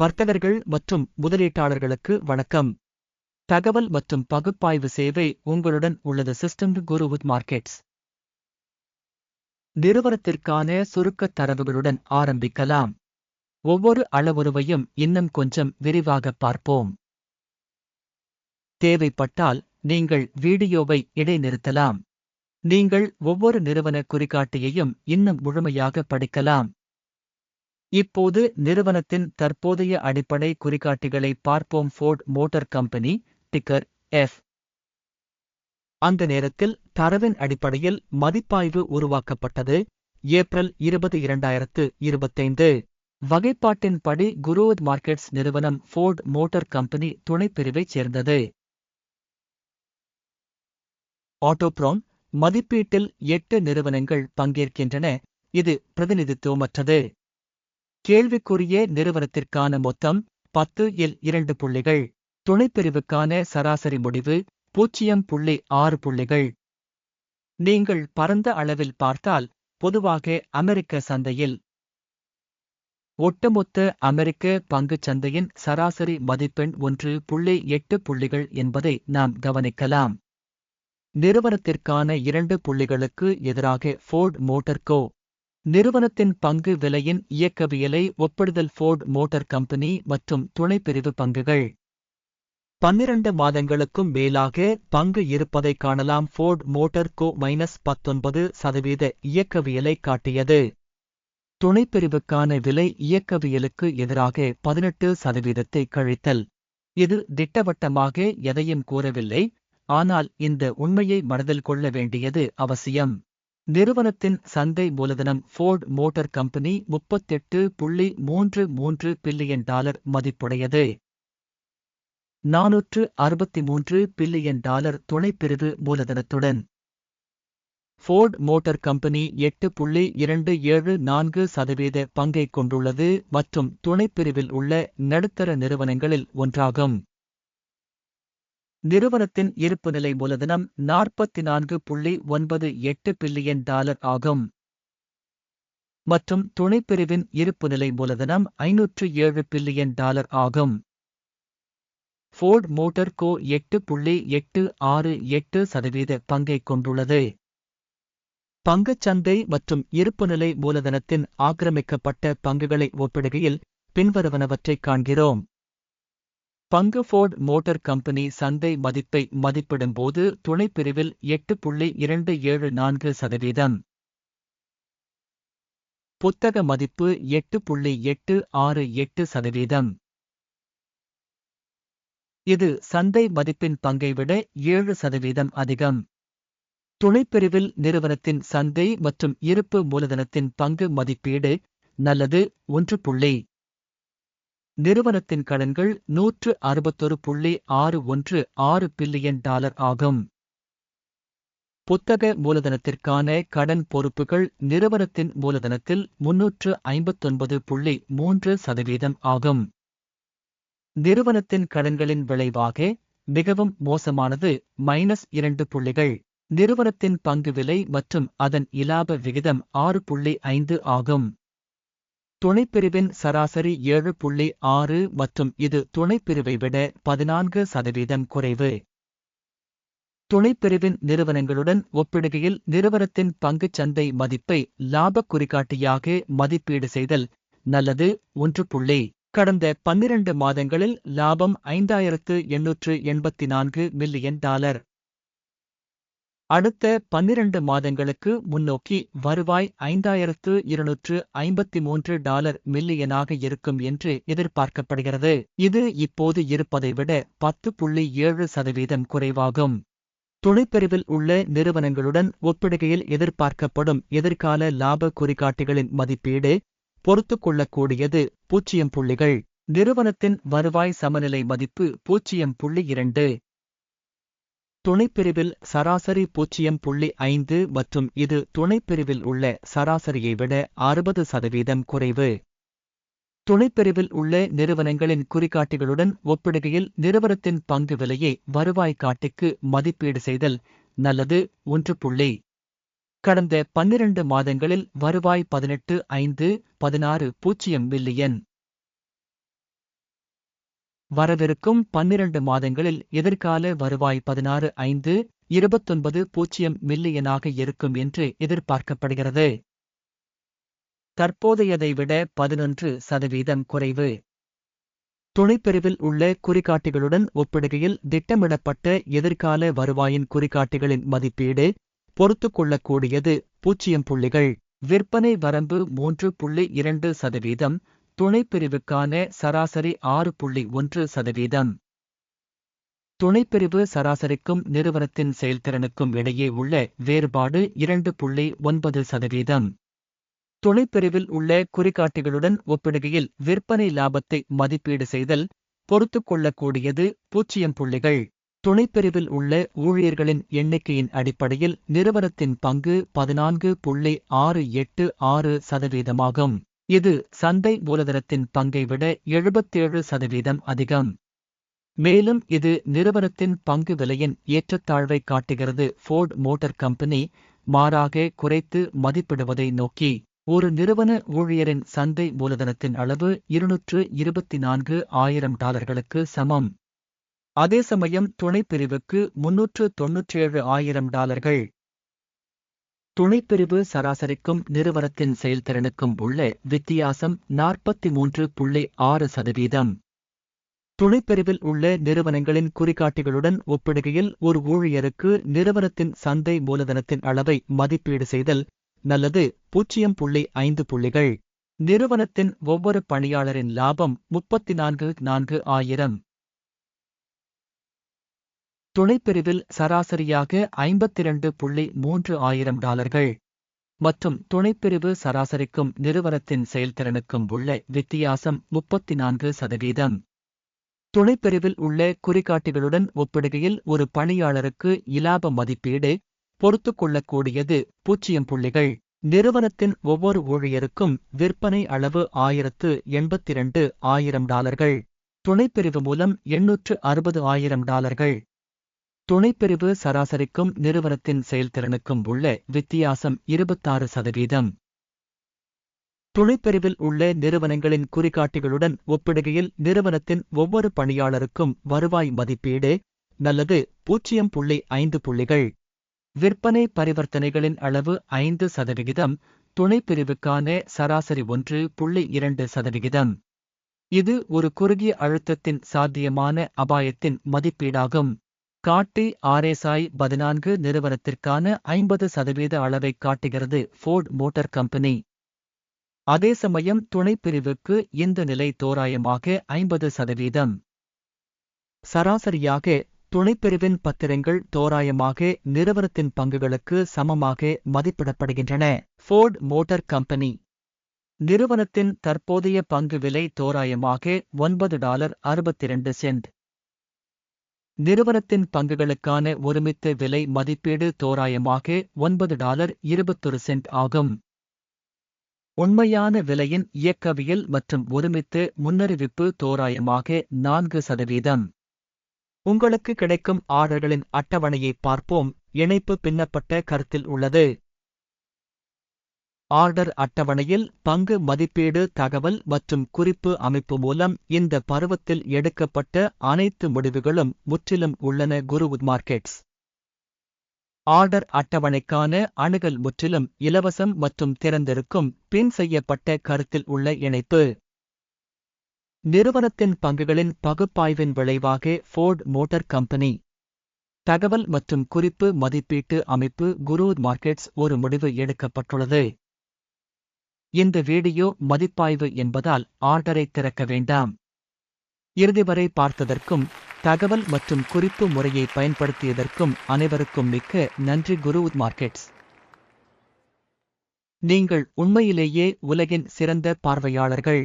வர்த்தகர்கள் மற்றும் முதலீட்டாளர்களுக்கு வணக்கம். தகவல் மற்றும் பகுப்பாய்வு சேவை உங்களுடன் உள்ளது. சிஸ்டம் குரு வித் மார்க்கெட்ஸ் நிறுவனத்திற்கான சுருக்கத் தரவுகளுடன் ஆரம்பிக்கலாம். ஒவ்வொரு அளவுருவையும் இன்னும் கொஞ்சம் விரிவாக பார்ப்போம். தேவைப்பட்டால் நீங்கள் வீடியோவை இடைநிறுத்தலாம். நீங்கள் ஒவ்வொரு நிறுவன குறிகாட்டியையும் இன்னும் முழுமையாக படிக்கலாம். இப்போது நிறுவனத்தின் தற்போதைய அடிப்படை குறிகாட்டிகளை பார்ப்போம். Ford Motor Company ticker F அந்த நேரத்தில் தரவின் அடிப்படையில் மதிப்பாய்வு உருவாக்கப்பட்டது. ஏப்ரல் இருபது இரண்டாயிரத்து இருபத்தைந்து. வகைப்பாட்டின்படி குருவத் மார்க்கெட்ஸ் நிறுவனம் ஃபோர்ட் மோட்டார் கம்பெனி துணைப்பிரிவைச் சேர்ந்தது. ஆட்டோப்ரோன் மதிப்பீட்டில் எட்டு நிறுவனங்கள் பங்கேற்கின்றன. இது பிரதிநிதித்துவமற்றது. கேள்விக்குரிய நிறுவனத்திற்கான மொத்தம் பத்து இல் இரண்டு புள்ளிகள். துணைப்பிரிவுக்கான சராசரி முடிவு பூஜ்ஜியம் புள்ளி ஆறு புள்ளிகள். நீங்கள் பரந்த அளவில் பார்த்தால் பொதுவாக அமெரிக்க சந்தையில் ஒட்டுமொத்த அமெரிக்க பங்குச் சந்தையின் சராசரி மதிப்பெண் ஒன்று புள்ளி எட்டு புள்ளிகள் என்பதை நாம் கவனிக்கலாம். நிறுவனத்திற்கான இரண்டு புள்ளிகளுக்கு எதிராக ஃபோர்ட் மோட்டர்கோ நிறுவனத்தின் பங்கு விலையின் இயக்கவியலை ஒப்பிடுதல் ஃபோர்ட் மோட்டார் கம்பெனி மற்றும் துணைப்பிரிவு பங்குகள். பன்னிரண்டு மாதங்களுக்கும் மேலாக பங்கு இருப்பதை காணலாம். ஃபோர்ட் மோட்டார் கோ மைனஸ் பத்தொன்பது சதவீத இயக்கவியலை காட்டியது. துணைப்பிரிவுக்கான விலை இயக்கவியலுக்கு எதிராக பதினெட்டு சதவீதத்தை கழித்தல். இது திட்டவட்டமாக எதையும் கூறவில்லை. ஆனால் இந்த உண்மையை மனதில் கொள்ள வேண்டியது அவசியம். நிறுவனத்தின் சந்தை மூலதனம் ஃபோர்ட் மோட்டார் கம்பெனி முப்பத்தெட்டு புள்ளி மூன்று மூன்று பில்லியன் டாலர் மதிப்புடையது. நாநூற்று அறுபத்தி மூன்று பில்லியன் டாலர் துணைப்பிரிவு மூலதனத்துடன். ஃபோர்ட் மோட்டார் கம்பெனி எட்டு புள்ளி இரண்டு ஏழு நான்கு சதவீத பங்கை கொண்டுள்ளது மற்றும் துணைப்பிரிவில் உள்ள நடுத்தர நிறுவனங்களில் ஒன்றாகும். நிறுவனத்தின் இருப்புநிலை மூலதனம் நாற்பத்தி நான்கு புள்ளி ஒன்பது எட்டு பில்லியன் டாலர் ஆகும். மற்றும் துணைப்பிரிவின் இருப்புநிலை மூலதனம் ஐநூற்று ஏழு பில்லியன் டாலர் ஆகும். ஃபோர்ட் மோட்டார் கோ எட்டு புள்ளி எட்டு ஆறு எட்டு சதவீத பங்கை கொண்டுள்ளது. பங்குச்சந்தை மற்றும் இருப்புநிலை மூலதனத்தின் ஆக்கிரமிக்கப்பட்ட பங்குகளை ஒப்பிடுகையில் பின்வருவனவற்றைக் காண்கிறோம். பங்கு ஃபோர்ட் மோட்டார் கம்பெனி சந்தை மதிப்பை மதிப்பிடும்போது துணைப்பிரிவில் எட்டு புள்ளி இரண்டு ஏழு நான்கு சதவீதம். புத்தக மதிப்பு எட்டு புள்ளி எட்டு ஆறு எட்டு சதவீதம். இது சந்தை மதிப்பின் பங்கை விட ஏழு சதவீதம் அதிகம். துணைப்பிரிவில் நிறுவனத்தின் சந்தை மற்றும் இருப்பு மூலதனத்தின் பங்கு மதிப்பீடு நல்லது ஒன்று புள்ளி நிறுவனத்தின் கடன்கள் நூற்று அறுபத்தொரு புள்ளி ஆறு ஒன்று ஆறு பில்லியன் டாலர் ஆகும். புத்தக மூலதனத்திற்கான கடன் பொறுப்புகள் நிறுவனத்தின் மூலதனத்தில் முன்னூற்று ஐம்பத்தொன்பது புள்ளி மூன்று சதவீதம் ஆகும். நிறுவனத்தின் கடன்களின் விளைவாக மிகவும் மோசமானது மைனஸ் இரண்டு புள்ளிகள். நிறுவனத்தின் பங்கு விலை மற்றும் அதன் இலாப விகிதம் ஆறு புள்ளி ஐந்து ஆகும். துணைப்பிரிவின் சராசரி ஏழு புள்ளி ஆறு மற்றும் இது துணைப்பிரிவை விட பதினான்கு சதவீதம் குறைவு. துணைப்பிரிவின் நிறுவனங்களுடன் ஒப்பிடுகையில் நிறுவனத்தின் பங்குச் சந்தை மதிப்பை லாபக் குறிகாட்டியாக மதிப்பீடு செய்தல் நல்லது. ஒன்று புள்ளி கடந்த பன்னிரண்டு மாதங்களில் லாபம் ஐந்தாயிரத்து எண்ணூற்று எண்பத்தி நான்கு மில்லியன் டாலர். அடுத்த பன்னிரண்டு மாதங்களுக்கு முன்னோக்கி வருவாய் ஐந்தாயிரத்து இருநூற்று ஐம்பத்தி மூன்று டாலர் மில்லியனாக இருக்கும் என்று எதிர்பார்க்கப்படுகிறது. இது இப்போது இருப்பதை விட பத்து புள்ளி ஏழு சதவீதம் குறைவாகும். துணைப்பிரிவில் உள்ள நிறுவனங்களுடன் ஒப்பிடுகையில் எதிர்பார்க்கப்படும் எதிர்கால லாப குறிகாட்டிகளின் மதிப்பீடு பொறுத்துக்கொள்ளக்கூடியது பூஜ்ஜியம் புள்ளிகள். நிறுவனத்தின் வருவாய் சமநிலை மதிப்பு பூஜ்ஜியம் புள்ளி இரண்டு. துணைப்பிரிவில் சராசரி பூஜ்ஜியம் புள்ளி ஐந்து மற்றும் இது துணைப்பிரிவில் உள்ள சராசரியை விட அறுபது சதவீதம் குறைவு. துணைப்பிரிவில் உள்ள நிறுவனங்களின் குறிகாட்டிகளுடன் ஒப்பிடுகையில் நிறுவனத்தின் பங்கு விலையை வருவாய் காட்டிக்கு மதிப்பீடு செய்தல் நல்லது ஒன்று புள்ளி. கடந்த பன்னிரண்டு மாதங்களில் வருவாய் பதினெட்டு ஐந்து பதினாறு பூஜ்ஜியம் மில்லியன். வரவிருக்கும் பன்னிரண்டு மாதங்களில் எதிர்கால வருவாய் பதினாறு ஐந்து இருபத்தொன்பது பூஜ்ஜியம் மில்லியனாக இருக்கும் என்று எதிர்பார்க்கப்படுகிறது. தற்போதையதை விட பதினொன்று சதவீதம் குறைவு. துணைப்பிரிவில் உள்ள குறிகாட்டிகளுடன் ஒப்பிடுகையில் திட்டமிடப்பட்ட எதிர்கால வருவாயின் குறிகாட்டிகளின் மதிப்பீடு பொறுத்து கொள்ளக்கூடியது பூஜ்ஜியம் புள்ளிகள். விற்பனை வரம்பு மூன்று புள்ளி இரண்டு சதவீதம் துணைப்பிரிவுக்கான சராசரி ஆறு புள்ளி ஒன்று சதவீதம். துணைப்பிரிவு சராசரிக்கும் நிறுவனத்தின் செயல்திறனுக்கும் இடையே உள்ள வேறுபாடு இரண்டு புள்ளி ஒன்பது சதவீதம். துணைப்பிரிவில் உள்ள குறிகாட்டிகளுடன் ஒப்பிடுகையில் விற்பனை லாபத்தை மதிப்பீடு செய்தல் பொறுத்துக்கொள்ளக்கூடியது பூஜ்ஜியம் புள்ளிகள். துணைப்பிரிவில் உள்ள ஊழியர்களின் எண்ணிக்கையின் அடிப்படையில் நிறுவனத்தின் பங்கு பதினான்கு புள்ளி ஆறு எட்டு ஆறு சதவீதமாகும். இது சந்தை மூலதனத்தின் பங்கை விட எழுபத்தேழு சதவீதம் அதிகம். மேலும் இது நிறுவனத்தின் பங்கு விலையின் ஏற்றத்தாழ்வை காட்டுகிறது. ஃபோர்ட் மோட்டார் கம்பெனி மாறாக குறைத்து மதிப்பிடுவதை நோக்கி ஒரு நிறுவன ஊழியரின் சந்தை மூலதனத்தின் அளவு இருநூற்று இருபத்தி நான்கு ஆயிரம் டாலர்களுக்கு சமம். அதே சமயம் துணைப்பிரிவுக்கு முன்னூற்று தொன்னூற்றேழு ஆயிரம் டாலர்கள். துணைப்பிரிவு சராசரிக்கும் நிறுவனத்தின் செயல்திறனுக்கும் உள்ள வித்தியாசம் நாற்பத்தி மூன்று புள்ளி ஆறு சதவீதம். துணைப்பிரிவில் உள்ள நிறுவனங்களின் குறிகாட்டிகளுடன் ஒப்பிடுகையில் ஒரு ஊழியருக்கு நிறுவனத்தின் சந்தை மூலதனத்தின் அளவை மதிப்பீடு செய்தல் நல்லது பூஜ்ஜியம் புள்ளி ஐந்து புள்ளிகள். நிறுவனத்தின் ஒவ்வொரு பணியாளரின் லாபம் முப்பத்தி நான்கு நான்கு ஆயிரம். துணைப்பிரிவில் சராசரியாக ஐம்பத்திரண்டு புள்ளி மூன்று ஆயிரம் டாலர்கள். மற்றும் துணைப்பிரிவு சராசரிக்கும் நிறுவனத்தின் செயல்திறனுக்கும் உள்ள வித்தியாசம் முப்பத்தி நான்கு சதவீதம். துணைப்பிரிவில் உள்ள குறிகாட்டிகளுடன் ஒப்பிடுகையில் ஒரு பணியாளருக்கு இலாப மதிப்பீடு பொறுத்துக்கொள்ளக்கூடியது பூஜ்ஜியம் புள்ளிகள். நிறுவனத்தின் ஒவ்வொரு ஊழியருக்கும் விற்பனை அளவு ஆயிரத்து எண்பத்திரண்டு ஆயிரம் டாலர்கள். துணைப்பிரிவு மூலம் எண்ணூற்று அறுபது ஆயிரம் டாலர்கள். துணைப்பிரிவு சராசரிக்கும் நிறுவனத்தின் செயல்திறனுக்கும் உள்ள வித்தியாசம் இருபத்தாறு சதவீதம். துணைப்பிரிவில் உள்ள நிறுவனங்களின் குறிகாட்டிகளுடன் ஒப்பிடுகையில் நிறுவனத்தின் ஒவ்வொரு பணியாளருக்கும் வருவாய் மதிப்பீடு நல்லது பூஜ்ஜியம் புள்ளி ஐந்து புள்ளிகள். விற்பனை பரிவர்த்தனைகளின் அளவு ஐந்து சதவிகிதம் துணைப்பிரிவுக்கான சராசரி ஒன்று புள்ளி இரண்டு சதவிகிதம். இது ஒரு குறுகிய அழுத்தத்தின் சாத்தியமான அபாயத்தின் மதிப்பீடாகும். காட்டி ஆர்எஸ்ஐ பதினான்கு நிறுவனத்திற்கான ஐம்பது சதவீத அளவைக் காட்டுகிறது ஃபோர்ட் மோட்டார் கம்பெனி. அதே சமயம் துணைப்பிரிவுக்கு இந்த நிலை தோராயமாக ஐம்பது சதவீதம். சராசரியாக துணைப்பிரிவின் பத்திரங்கள் தோராயமாக நிறுவனத்தின் பங்குகளுக்கு சமமாக மதிப்பிடப்படுகின்றன. Fort motor company. நிறுவனத்தின் தற்போதைய பங்கு விலை தோராயமாக ஒன்பது டாலர் அறுபத்திரண்டு சென்ட். நிறுவனத்தின் பங்குகளுக்கான ஒருமித்த விலை மதிப்பீடு தோராயமாக ஒன்பது டாலர் இருபத்தொரு சென்ட் ஆகும். உண்மையான விலையின் இயக்கவியல் மற்றும் ஒருமித்த முன்னறிவிப்பு தோராயமாக நான்கு சதவீதம். உங்களுக்கு கிடைக்கும் ஆர்டர்களின் அட்டவணையை பார்ப்போம். இணைப்பு பின்னப்பட்ட கருத்தில் உள்ளது. ஆர்டர் அட்டவணையில் பங்கு மதிப்பீடு தகவல் மற்றும் குறிப்பு அமைப்பு மூலம் இந்த பருவத்தில் எடுக்கப்பட்ட அனைத்து முடிவுகளும் முற்றிலும் உள்ளன குருவுத் மார்க்கெட்ஸ். ஆர்டர் அட்டவணைக்கான அணுகல் முற்றிலும் இலவசம் மற்றும் திறந்திருக்கும் பின் செய்யப்பட்ட கருத்தில் உள்ள இணைப்பு. நிறுவனத்தின் பங்குகளின் பகுப்பாய்வின் விளைவாக ஃபோர்ட் மோட்டார் கம்பெனி தகவல் மற்றும் குறிப்பு மதிப்பீட்டு அமைப்பு குரு மார்க்கெட்ஸ் ஒரு முடிவு எடுக்கப்பட்டுள்ளது. இந்த வீடியோ மதிப்பாய்வு என்பதால் ஆர்டரை திறக்க வேண்டாம். இறுதி வரை பார்த்ததற்கும் தகவல் மற்றும் குறிப்பு முறையை பயன்படுத்தியதற்கும் அனைவருக்கும் மிக்க நன்றி குரு மார்க்கெட்ஸ். நீங்கள் உண்மையிலேயே உலகின் சிறந்த பார்வையாளர்கள்.